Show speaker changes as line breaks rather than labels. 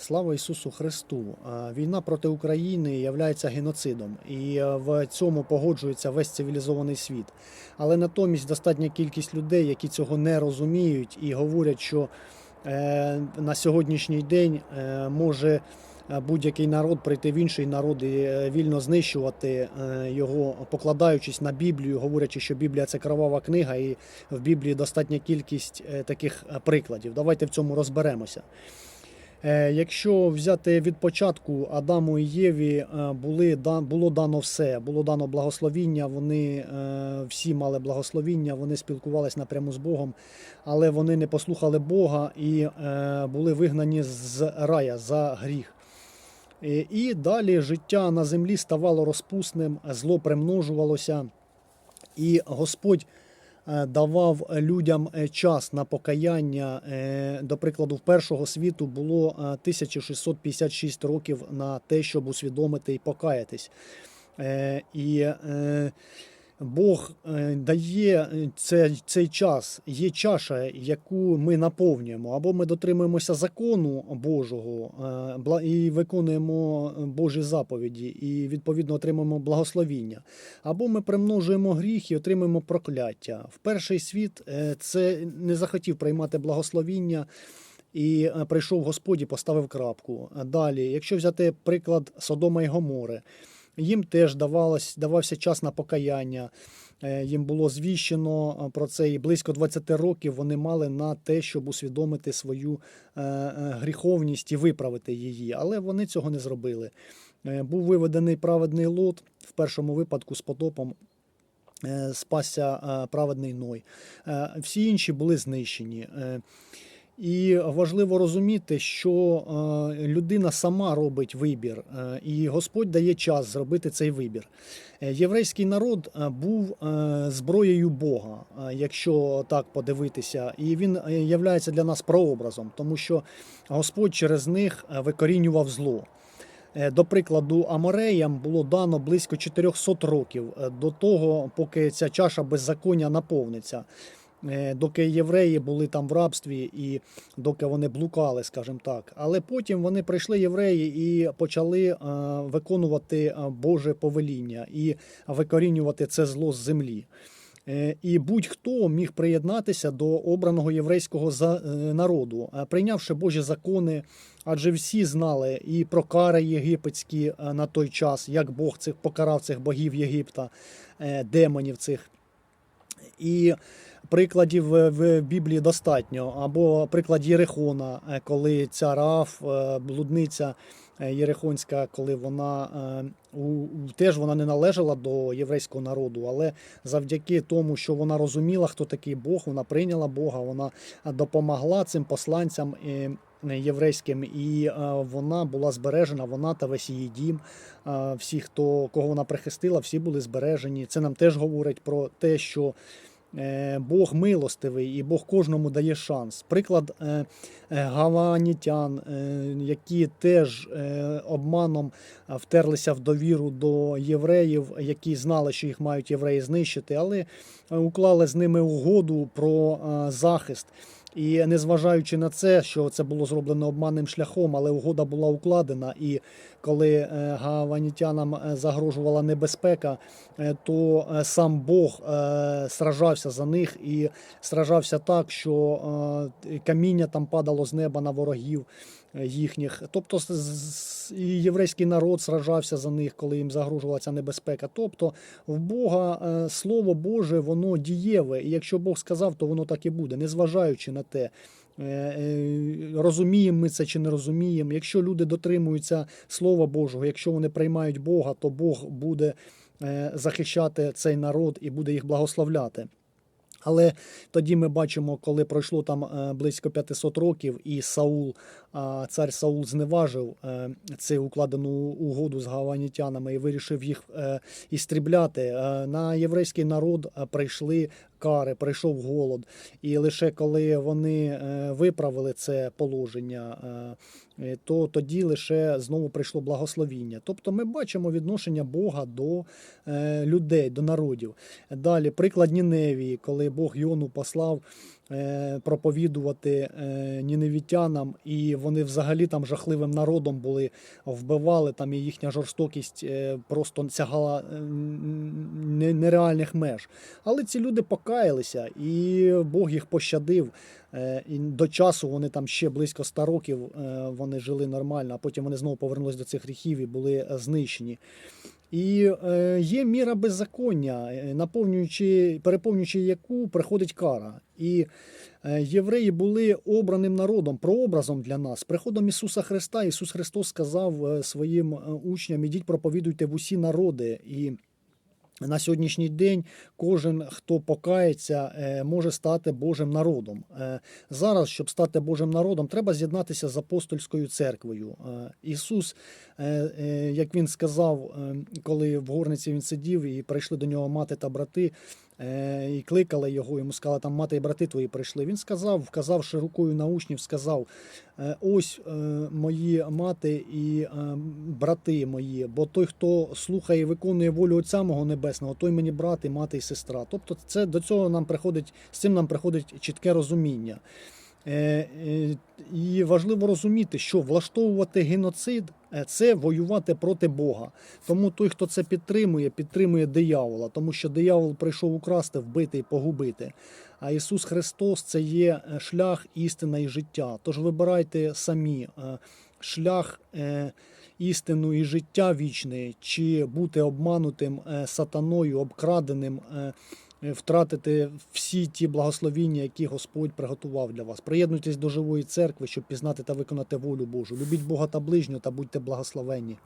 Слава Ісусу Христу! Війна проти України є геноцидом, і е, в цьому погоджується весь цивілізований світ. Але натомість достатня кількість людей, які цього не розуміють і говорять, що е, на сьогоднішній день е, може будь-який народ прийти в інший народ і вільно знищувати його, покладаючись на Біблію, говорячи, що Біблія це кровава книга, і в Біблії достатня кількість таких прикладів. Давайте в цьому розберемося. Е, Якщо взяти від початку Адаму і Єві е, були, було дано все, було дано благословіння, вони е, всі мали благословіння, вони спілкувалися напряму з Богом, але вони не послухали Бога і були вигнані з рая за гріх. І, далі життя на землі ставало розпусним, зло примножувалося, і Господь давав людям е, час на покаяння. Е, До прикладу, в першого світу було е, 1656 років на те, щоб усвідомити і покаятись. Е, І е, Бог е, дає е, це, цей час, є чаша, яку ми наповнюємо, або ми дотримуємося закону Божого е, і виконуємо Божі заповіді, і відповідно отримуємо благословіння, або ми примножуємо гріх і отримуємо прокляття. В перший світ це не захотів приймати благословіння. І прийшов Господь і поставив крапку. Далі, якщо взяти приклад Содома і Гомори, їм теж давалось, давався час на покаяння. Е, Їм було звіщено е, про це, і близько 20 років вони мали на те, щоб усвідомити свою е, гріховність і виправити її. Але вони цього не зробили. Був виведений праведний лот в першому випадку з потопом. Спасся праведний Ной. Всі інші були знищені. І важливо розуміти, що е, людина сама робить вибір, е, і Господь дає час зробити цей вибір. Е, Єврейський народ був зброєю Бога, якщо так подивитися, і він являється для нас прообразом, тому що Господь через них викорінював зло. До прикладу, Амореям було дано близько 400 років до того, поки ця чаша беззаконня наповниться. Е, Доки євреї були там в рабстві і доки вони блукали, скажімо так. Але потім вони прийшли євреї і почали е, виконувати е, Боже повеління і викорінювати це зло з землі. І будь-хто міг приєднатися до обраного єврейського народу, прийнявши Божі закони, адже всі знали і про кари єгипетські на той час, як Бог цих покарав цих богів Єгипта, демонів цих. І прикладів в- Біблії достатньо. Або приклад Єрихона, е, коли ця Раф, блудниця е, Єрихонська, коли вона е, теж вона не належала до єврейського народу, але завдяки тому, що вона розуміла, хто такий Бог, вона прийняла Бога, вона допомогла цим посланцям. е, Єврейським, і е, вона була збережена, вона та весь її дім. Е, Всі, хто кого вона прихистила, всі були збережені. Це нам теж говорить про те, що е, Бог милостивий і Бог кожному дає шанс. Приклад е, е, гаванітян, е, які теж е, обманом е, втерлися в довіру до євреїв, які знали, що їх мають євреї знищити, але е, уклали з ними угоду про е, захист. І незважаючи на це, що це було зроблено обманним шляхом, але угода була укладена. І коли е, гаванітянам е, загрожувала небезпека, е, то сам Бог сражався за них і сражався так, що каміння там падало з неба на ворогів їхніх. Тобто і єврейський народ сражався за них, коли їм загрожувала ця небезпека. Тобто в Бога е, Слово Боже, воно дієве, і якщо Бог сказав, то воно так і буде, незважаючи на те. е, е, Розуміємо ми це чи не розуміємо. Якщо люди дотримуються Слова Божого, якщо вони приймають Бога, то Бог буде е, захищати цей народ і буде їх благословляти. Але тоді ми бачимо, коли пройшло там е, близько 500 років, і Саул, цар Саул зневажив е, цю укладену угоду з гаванітянами і вирішив їх е, істрібляти. На єврейський народ прийшли кари, прийшов голод. І лише коли вони е, виправили це положення, е, е, то тоді лише знову прийшло благословіння. Тобто ми бачимо відношення Бога до людей, до народів. Далі приклад Ніневії, коли Бог Йону послав проповідувати ніневітянам, і вони взагалі там жахливим народом були, вбивали там, і їхня жорстокість просто сягала нереальних меж. Але ці люди покаялися, і Бог їх пощадив. Е, І до часу вони там ще близько 100 років е, вони жили нормально, а потім вони знову повернулися до цих гріхів і були е, знищені. І є міра беззаконня, наповнюючи, переповнюючи яку приходить кара. І євреї були обраним народом, прообразом для нас. Приходом Ісуса Христа Ісус Христос сказав своїм учням: ідіть, проповідуйте в усі народи. І на сьогоднішній день кожен, хто покається, е, може стати Божим народом. Е, Зараз, щоб стати Божим народом, треба з'єднатися з апостольською церквою. Е, Ісус, як він сказав, коли в горниці він сидів і прийшли до нього мати та брати, і кликали його, йому сказали, там мати і брати твої прийшли. Він сказав, вказавши рукою на учнів, сказав: е, Ось е, мої мати і е, брати мої, бо той, хто слухає і виконує волю Отця мого Небесного, той мені брат і мати і сестра. Тобто, це до цього нам приходить, з цим нам приходить чітке розуміння. Е, е, І важливо розуміти, що влаштовувати геноцид е, це воювати проти Бога. Тому той, хто це підтримує, підтримує диявола, тому що диявол прийшов украсти, вбити і погубити. А Ісус Христос це є шлях, істина і життя. Тож вибирайте самі шлях істину і життя вічне, чи бути обманутим сатаною, обкраденим. Е, Втратити всі ті благословіння, які Господь приготував для вас. Приєднуйтесь до живої церкви, щоб пізнати та виконати волю Божу. Любіть Бога та ближнього та будьте благословенні.